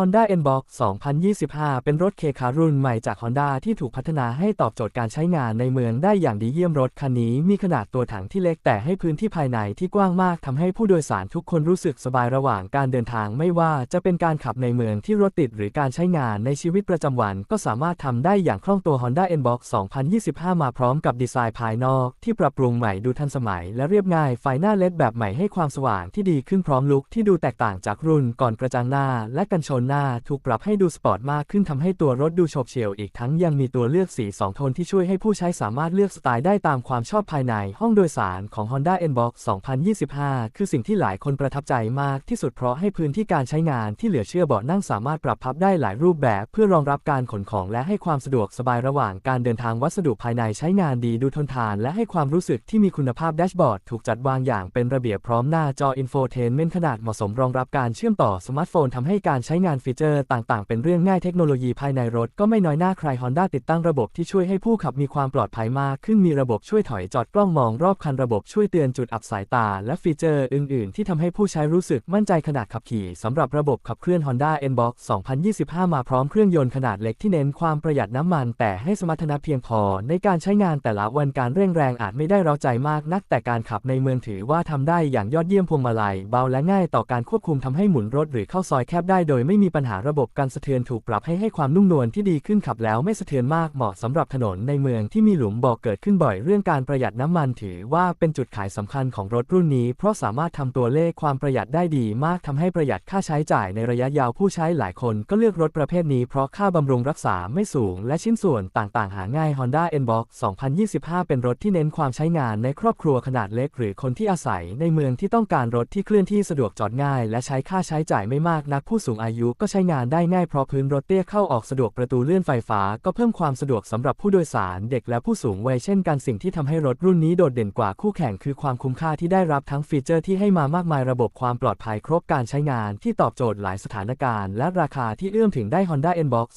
Honda N-Box 2025 เป็นรถเคคารุ่นใหม่จาก Honda ที่ถูกพัฒนาให้ตอบโจทย์การใช้งานในเมืองได้อย่างดีเยี่ยมรถคันนี้มีขนาดตัวถังที่เล็กแต่ให้พื้นที่ภายในที่กว้างมากทำให้ผู้โดยสารทุกคนรู้สึกสบายระหว่างการเดินทางไม่ว่าจะเป็นการขับในเมืองที่รถติดหรือการใช้งานในชีวิตประจำวัน ก็สามารถทำได้อย่างคล่องตัว Honda N-Box 2025 มาพร้อมกับดีไซน์ภายนอกที่ปรับปรุงใหม่ดูทันสมัย และเรียบง่ายไฟหน้าเลดแบบใหม่ให้ความสว่างที่ดีขึ้นพร้อมลุคที่ดูแตกต่างจากรุ่นก่อนกระจังหน้าและกันชนหน้าถูกปรับให้ดูสปอร์ตมากขึ้นทำให้ตัวรถดูโฉบเฉี่ยวอีกทั้งยังมีตัวเลือกสี 2 โทนที่ช่วยให้ผู้ใช้สามารถเลือกสไตล์ได้ตามความชอบภายในห้องโดยสารของ Honda N-Box 2025 คือสิ่งที่หลายคนประทับใจมากที่สุดเพราะให้พื้นที่การใช้งานที่เหลือเชื่อเบาะนั่งสามารถปรับพับได้หลายรูปแบบ เพื่อรองรับการขนของและให้ความสะดวกสบายระหว่างการเดินทางวัสดุภายในใช้งานดีดูทนทาน และให้ความรู้สึกที่มีคุณภาพแดชบอร์ดถูกจัดวางอย่างเป็นระเบียบพร้อมหน้าจออินโฟเทนเมนต์ขนาดเหมาะสมรองรับการเชื่อมต่อสมาร์ทโฟนทำให้การใช้งานฟีเจอร์ต่างๆ เป็นเรื่องง่ายเทคโนโลยีภายในรถก็ไม่น้อยหน้าใคร Honda ติดตั้งระบบที่ช่วยให้ผู้ขับมีความปลอดภัยมากขึ้นมีระบบช่วยถอยจอดกล้องมองรอบคันระบบช่วยเตือนจุดอับสายตา และฟีเจอร์อื่น ๆ ที่ทำให้ผู้ใช้รู้สึกมั่นใจขณะขับขี่สำหรับระบบขับเคลื่อน Honda N-Box 2025 มาพร้อมเครื่องยนต์ขนาดเล็กที่เน้นความประหยัดน้ำมัน แต่ให้สมรรถนะเพียงพอ ในการใช้งานแต่ละวันการเร่งแรงอาจไม่ได้เร้าใจมากนัก แต่การขับในเมืองถือว่าทำได้อย่างยอดเยี่ยมพวงมาลัยเบาและง่ายต่อการควบคุมทำให้หมุนรถหรือเข้าซอยแคบได้โดยไม่มีปัญหาระบบการสะเทือนถูกปรับให้ให้ความนุ่มนวลที่ดีขึ้นขับแล้วไม่สะเทือนมากเหมาะสำหรับถนนในเมืองที่มีหลุมบ่อเกิดขึ้นบ่อยเรื่องการประหยัดน้ำมันถือว่าเป็นจุดขายสำคัญของรถรุ่นนี้ เพราะสามารถทำตัวเลขความประหยัดได้ดีมากทำให้ประหยัดค่าใช้จ่ายในระยะยาวผู้ใช้หลายคนก็เลือกรถประเภทนี้เพราะค่าบำรุงรักษาไม่สูง และชิ้นส่วนต่างๆ หาง่าย Honda N-Box 2025 เป็นรถที่เน้นความใช้งานในครอบครัวขนาดเล็ก หรือคนที่อาศัยในเมืองที่ต้องการรถที่เคลื่อนที่สะดวกจอดง่าย และใช้ค่าใช้จ่ายไม่มากนักผู้สูงอายุก็ใช้งานได้ง่ายเพราะพื้นรถเตี้ยเข้าออกสะดวกประตูเลื่อนไฟฟ้า ก็เพิ่มความสะดวกสำหรับผู้โดยสารเด็กและผู้สูงวัยเช่นกันสิ่งที่ทำให้รถรุ่นนี้โดดเด่นกว่าคู่แข่งคือความคุ้มค่าที่ได้รับทั้งฟีเจอร์ที่ให้มามากมายระบบความปลอดภัยครบการใช้งานที่ตอบโจทย์หลายสถานการณ์ และราคาที่เอื้อมถึงได้ Honda N-Box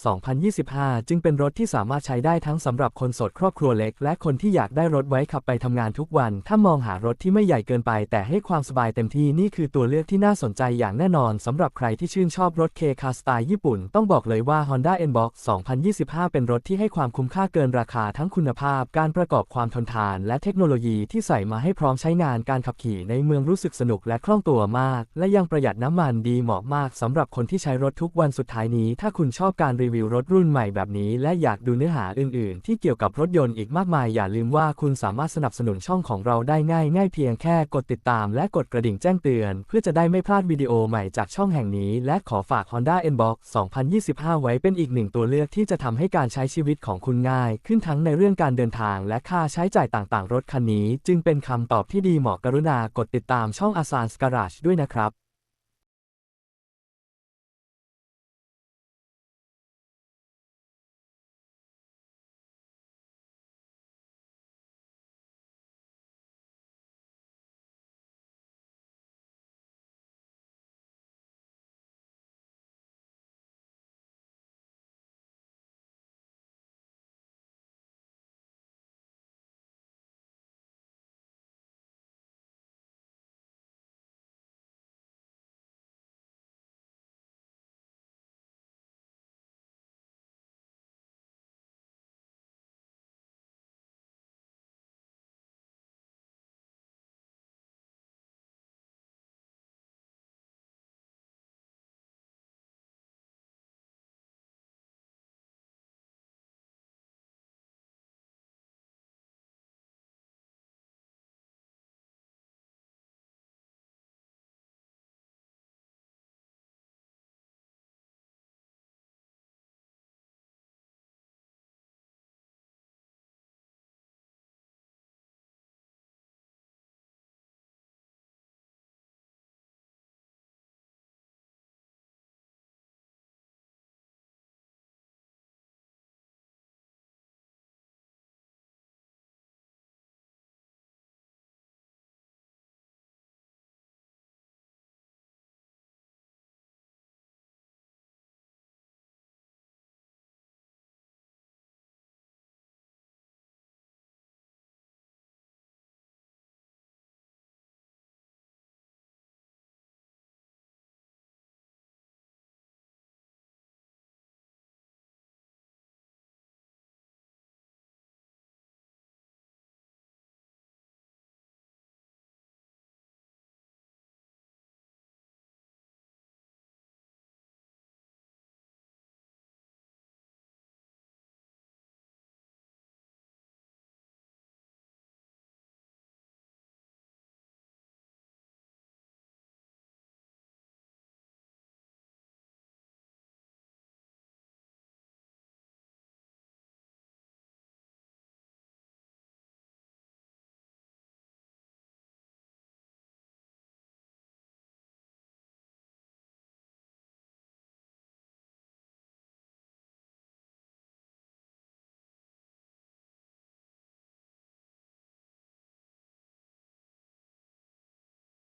2025 จึงเป็นรถที่สามารถใช้ได้ทั้งสำหรับคนสดครอบครัวเล็ก และคนที่อยากได้รถไว้ขับไปทำงานทุกวัน ถ้ามองหารถที่ไม่ใหญ่เกินไป แต่ให้ความสบายเต็มที่นี่คือตัวเลือกที่น่าสนใจอย่างแน่นอนสำหรับใครที่ชื่นชอบรถเคคาสไตล์ญี่ปุ่นต้องบอกเลยว่า Honda N-Box 2025 เป็นรถที่ให้ความคุ้มค่าเกินราคาทั้งคุณภาพ การประกอบความทนทาน และเทคโนโลยีที่ใส่มาให้พร้อมใช้งานการขับขี่ในเมืองรู้สึกสนุกและคล่องตัวมาก และยังประหยัดน้ำมันดีเหมาะมากสำหรับคนที่ใช้รถทุกวันสุดท้ายนี้ ถ้าคุณชอบการรีวิวรถรุ่นใหม่แบบนี้ และอยากดูเนื้อหาอื่น ๆ ที่เกี่ยวกับรถยนต์อีกมากมาย อย่าลืมว่าคุณสามารถสนับสนุนช่องของเราได้ง่ายง่ายเพียงแค่กดติดตาม และกดกระดิ่งแจ้งเตือน เพื่อจะได้ไม่พลาดวิดีโอใหม่จากช่องแห่งนี้ และขอฝาก Honda N-Box 2025 ไว้เป็นอีกหนึ่งตัวเลือกที่จะทำให้การใช้ชีวิตของคุณง่าย ขึ้นทั้งในเรื่องการเดินทางและค่าใช้จ่ายต่างๆ รถคันนี้ จึงเป็นคำตอบที่ดีเหมาะกรุณากดติดตามช่องอาสานสการาชด้วยนะครับ